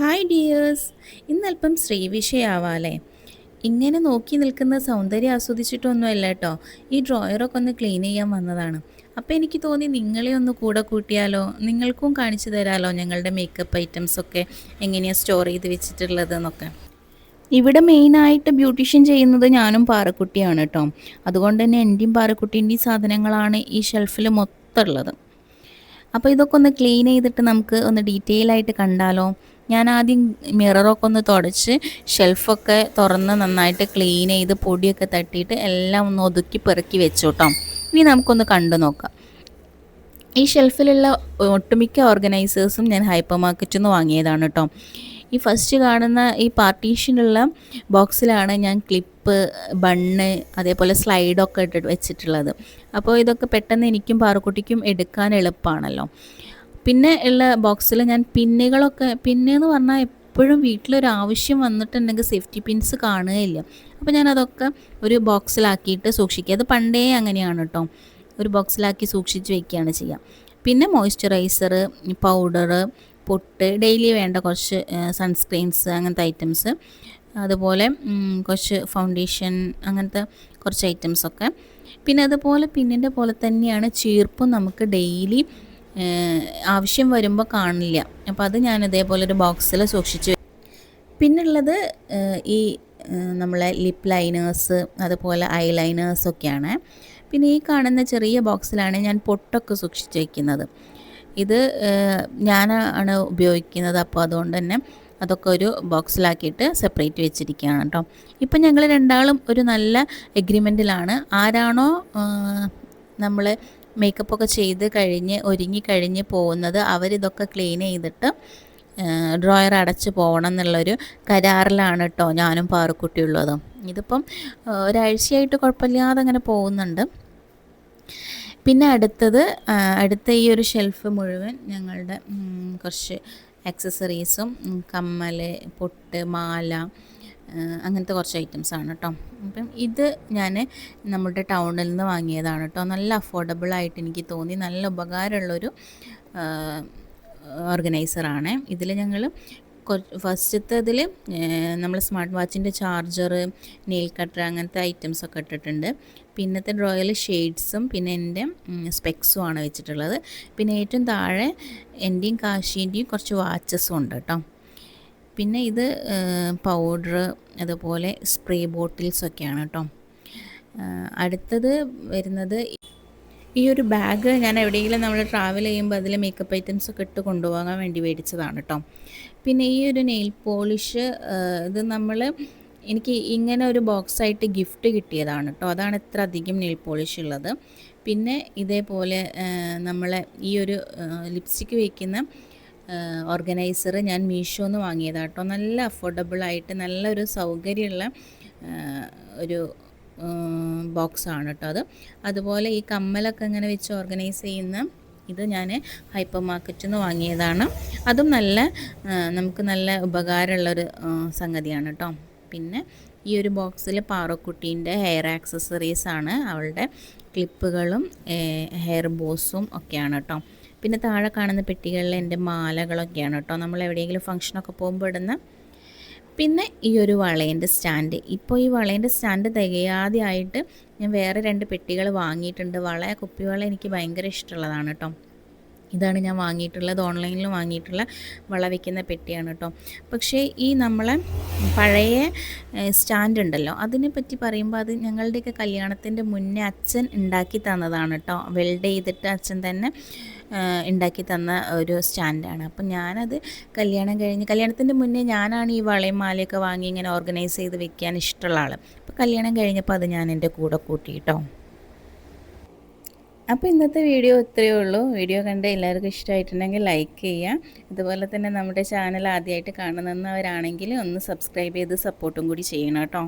Hi dears ഇന്നല്പം ശ്രീവിഷയാവാലേ ഇങ്ങനെ നോക്കി നിൽക്കുന്ന സൗന്ദര്യം ആസ്വദിച്ചിട്ടൊന്നുമല്ല കേട്ടോ. ഈ ഡ്രോയറൊക്കെ ഒന്ന് ക്ലീൻ ചെയ്യാൻ വന്നതാണ്. അപ്പോൾ എനിക്ക് തോന്നി നിങ്ങളെ ഒന്ന് കൂടെ കൂട്ടിയാലോ? നിങ്ങൾക്കും കാണിച്ചു തരാമല്ലോ ഞങ്ങളുടെ മേക്കപ്പ് ഐറ്റംസൊക്കെ എങ്ങനെയാണ് സ്റ്റോർ ചെയ്ത് വെച്ചിട്ടുള്ളതെന്നൊക്കെ. ഇവിടെ മെയിനായിട്ട് ബ്യൂട്ടീഷ്യൻ ചെയ്യുന്നത് ഞാനും പാറക്കുട്ടിയാണ് കേട്ടോ. അതുകൊണ്ട് തന്നെ എന്റെയും പാറക്കുട്ടീന്റെയും സാധനങ്ങളാണ് ഈ ഷെൽഫിൽ മൊത്തം ഉള്ളത്. അപ്പോൾ ഇതൊക്കെ ഒന്ന് ക്ലീൻ ചെയ്തിട്ട് നമുക്ക് ഒന്ന് ഡീറ്റെയിൽ ആയിട്ട് കണ്ടാലോ? ഞാൻ ആദ്യം മിററൊക്കെ ഒന്ന് തുടച്ച് ഷെൽഫൊക്കെ തുറന്ന് നന്നായിട്ട് ക്ലീൻ ചെയ്ത് പൊടിയൊക്കെ തട്ടിയിട്ട് എല്ലാം ഒന്ന് ഒതുക്കി പെറുക്കി വെച്ചു കേട്ടോ ഇനി നമുക്കൊന്ന് കണ്ടു നോക്കാം. ഈ ഷെൽഫിലുള്ള ഒട്ടുമിക്ക ഓർഗനൈസേഴ്സും ഞാൻ ഹൈപ്പർ മാർക്കറ്റിൽ നിന്ന് വാങ്ങിയതാണ് കേട്ടോ. ഈ ഫസ്റ്റ് കാണുന്ന ഈ പാർട്ടീഷനുള്ള ബോക്സിലാണ് ഞാൻ ക്ലിപ്പ് ബണ്ണ് അതേപോലെ സ്ലൈഡൊക്കെ ഇട്ട് വെച്ചിട്ടുള്ളത്. അപ്പോൾ ഇതൊക്കെ പെട്ടെന്ന് എനിക്കും പാറക്കുട്ടിക്കും എടുക്കാൻ എളുപ്പമാണല്ലോ. പിന്നെ ഉള്ള ബോക്സിൽ ഞാൻ പിന്നുകളൊക്കെ പിന്നെന്ന് പറഞ്ഞാൽ എപ്പോഴും വീട്ടിലൊരു ആവശ്യം വന്നിട്ടുണ്ടെങ്കിൽ സേഫ്റ്റി പിൻസ് കാണുകയില്ല. അപ്പോൾ ഞാൻ അതൊക്കെ ഒരു ബോക്സിലാക്കിയിട്ട് സൂക്ഷിക്കുക. അത് പണ്ടേ അങ്ങനെയാണ് കേട്ടോ ഒരു ബോക്സിലാക്കി സൂക്ഷിച്ച് വെക്കുകയാണ് ചെയ്യുക. പിന്നെ മോയ്സ്ചറൈസർ പൗഡർ പൊട്ട് ഡെയിലി വേണ്ട കുറച്ച് സൺസ്ക്രീൻസ് അങ്ങനത്തെ ഐറ്റംസ് അതുപോലെ കുറച്ച് ഫൗണ്ടേഷൻ അങ്ങനത്തെ കുറച്ച് ഐറ്റംസൊക്കെ പിന്നെ അതുപോലെ പിന്നിന്റെ പോലെ തന്നെയാണ് ചീർപ്പും നമുക്ക് ഡെയിലി ആവശ്യം വരുമ്പോൾ കാണില്ല. അപ്പോൾ അത് ഞാൻ ഇതേപോലെ ഒരു ബോക്സിൽ സൂക്ഷിച്ച് പിന്നുള്ളത് ഈ നമ്മളെ ലിപ് ലൈനേഴ്സ് അതുപോലെ ഐ ലൈനേഴ്സൊക്കെയാണ് പിന്നെ ഈ കാണുന്ന ചെറിയ ബോക്സിലാണ് ഞാൻ പൊട്ടൊക്കെ സൂക്ഷിച്ച് വയ്ക്കുന്നത് ഇത് ഞാനാണ് ഉപയോഗിക്കുന്നത്. അപ്പോൾ അതുകൊണ്ട് തന്നെ അതൊക്കെ ഒരു ബോക്സിലാക്കിയിട്ട് സെപ്പറേറ്റ് വെച്ചിരിക്കുകയാണ് കേട്ടോ ഇപ്പം ഞങ്ങൾ രണ്ടാളും ഒരു നല്ല എഗ്രിമെന്റിലാണ് ആരാണോ നമ്മൾ മേക്കപ്പൊക്കെ ചെയ്ത് കഴിഞ്ഞ് ഒരുങ്ങി കഴിഞ്ഞ് പോകുന്നത് അവരിതൊക്കെ ക്ലീൻ ചെയ്തിട്ട് ഡ്രോയർ അടച്ച് പോകണം എന്നുള്ളൊരു കരാറിലാണ് കേട്ടോ ഞാനും പാറുക്കുട്ടിയുള്ളത്. ഇതിപ്പം ഒരാഴ്ചയായിട്ട് കുഴപ്പമില്ലാതെ അങ്ങനെ പോകുന്നുണ്ട്. പിന്നെ അടുത്തത് അടുത്ത ഈ ഒരു ഷെൽഫ് മുഴുവൻ ഞങ്ങളുടെ കുറച്ച് ആക്സസറീസും കമ്മൽ പൊട്ട് മാല അങ്ങനത്തെ കുറച്ച് ഐറ്റംസ് ആണ് കേട്ടോ അപ്പം ഇത് ഞാൻ നമ്മുടെ ടൗണിൽ നിന്ന് വാങ്ങിയതാണ് കേട്ടോ നല്ല അഫോർഡബിൾ ആയിട്ട് എനിക്ക് തോന്നി. നല്ല ഉപകാരമുള്ളൊരു ഓർഗനൈസറാണ് ഇതിൽ ഞങ്ങൾ ഫസ്റ്റത്തെ ഇതിൽ നമ്മൾ സ്മാർട്ട് വാച്ചിന്റെ ചാർജർ നെയിൽ കട്ടർ അങ്ങനത്തെ ഐറ്റംസ് ഒക്കെ ഇട്ടിട്ടുണ്ട്. പിന്നത്തെ ഡ്രോയിൽ ഷെയ്ഡ്സും പിന്നെ എന്റെ സ്പെക്സും ആണ് വെച്ചിട്ടുള്ളത്. പിന്നെ ഏറ്റവും താഴെ എന്റെയും കാശീന്റെയും കുറച്ച് വാച്ചസും ഉണ്ട് കേട്ടോ പിന്നെ ഇത് പൗഡർ അതുപോലെ സ്പ്രേ ബോട്ടിൽസൊക്കെയാണ് കേട്ടോ അടുത്തത് വരുന്നത് ഈ ഒരു ബാഗ് ഞാൻ എവിടെയെങ്കിലും നമ്മൾ ട്രാവൽ ചെയ്യുമ്പോൾ അതിൽ മേക്കപ്പ് ഐറ്റംസ് ഒക്കെ ഇട്ട് കൊണ്ടുപോകാൻ വേണ്ടി മേടിച്ചതാണ് കേട്ടോ പിന്നെ ഈ ഒരു നെയിൽ പോളിഷ് ഇത് നമ്മൾ എനിക്ക് ഇങ്ങനെ ഒരു ബോക്സായിട്ട് ഗിഫ്റ്റ് കിട്ടിയതാണ് കേട്ടോ അതാണ് ഇത്ര അധികം നെയിൽ പോളിഷ് ഉള്ളത്. പിന്നെ ഇതേപോലെ നമ്മളെ ഈ ഒരു ലിപ്സ്റ്റിക്ക് വയ്ക്കുന്ന ഓർഗനൈസർ ഞാൻ മീഷോന്ന് വാങ്ങിയതാണ് കേട്ടോ. നല്ല അഫോർഡബിൾ ആയിട്ട് നല്ലൊരു സൗകര്യമുള്ള ഒരു ബോക്സാണ് കേട്ടോ അത്. അതുപോലെ ഈ കമ്മലൊക്കെ ഇങ്ങനെ വെച്ച് ഓർഗനൈസ് ചെയ്യുന്ന ഇത് ഞാൻ ഹൈപ്പർ മാർക്കറ്റിൽ നിന്ന് വാങ്ങിയതാണ്. അതും നല്ല നമുക്ക് നല്ല ഉപകാരമുള്ളൊരു സംഗതിയാണ് കേട്ടോ. പിന്നെ ഈ ഒരു ബോക്സിൽ പാറക്കുട്ടീന്റെ ഹെയർ ആക്സസറീസാണ് അവളുടെ ക്ലിപ്പുകളും ഹെയർ ബോസും ഒക്കെയാണ് കേട്ടോ. പിന്നെ താഴെ കാണുന്ന പെട്ടികളിൽ എന്റെ മാലകളൊക്കെയാണ് കേട്ടോ. നമ്മൾ എവിടെയെങ്കിലും ഫംഗ്ഷനൊക്കെ പോകുമ്പോൾ ഇടുന്ന. പിന്നെ ഈ ഒരു വളേന്റെ സ്റ്റാൻഡ്. ഇപ്പോൾ ഈ വളേന്റെ സ്റ്റാൻഡ് തികയാതെ ആയിട്ട് ഞാൻ വേറെ രണ്ട് പെട്ടികൾ വാങ്ങിയിട്ടുണ്ട്. വള കുപ്പിവള എനിക്ക് ഭയങ്കര ഇഷ്ടമുള്ളതാണ് കേട്ടോ. ഇതാണ് ഞാൻ വാങ്ങിയിട്ടുള്ളത്. ഓൺലൈനിൽ വാങ്ങിയിട്ടുള്ള വള വയ്ക്കുന്ന പെട്ടിയാണ് കേട്ടോ. പക്ഷേ ഈ നമ്മളെ പഴയ സ്റ്റാൻഡ് ഉണ്ടല്ലോ അതിനെ പറ്റി പറയുമ്പോൾ അത് ഞങ്ങളുടെയൊക്കെ കല്യാണത്തിന്റെ മുന്നേ അച്ഛൻ ഉണ്ടാക്കി തന്നതാണ് കേട്ടോ വെൽഡ് ചെയ്തിട്ട് അച്ഛൻ തന്നെ ഉണ്ടാക്കി തന്ന ഒരു സ്റ്റാൻഡാണ്. അപ്പം ഞാനത് കല്യാണം കഴിഞ്ഞ് കല്യാണത്തിന്റെ മുന്നേ ഞാനാണ് ഈ വളയും മാലയൊക്കെ വാങ്ങി ഇങ്ങനെ ഓർഗനൈസ് ചെയ്ത് വെക്കാൻ ഇഷ്ടമുള്ള ആൾ അപ്പോൾ കല്യാണം കഴിഞ്ഞപ്പോൾ അത് ഞാൻ എന്റെ കൂടെ കൂട്ടി കേട്ടോ അപ്പോൾ ഇന്നത്തെ വീഡിയോ ഇത്രയേ ഉള്ളൂ. വീഡിയോ കണ്ട് എല്ലാവർക്കും ഇഷ്ടമായിട്ടുണ്ടെങ്കിൽ ലൈക്ക് ചെയ്യുക ഇതുപോലെ തന്നെ നമ്മുടെ ചാനൽ ആദ്യമായിട്ട് കാണുന്നവരാണെങ്കിൽ ഒന്ന് സബ്സ്ക്രൈബ് ചെയ്ത് സപ്പോർട്ടും കൂടി ചെയ്യണം കേട്ടോ.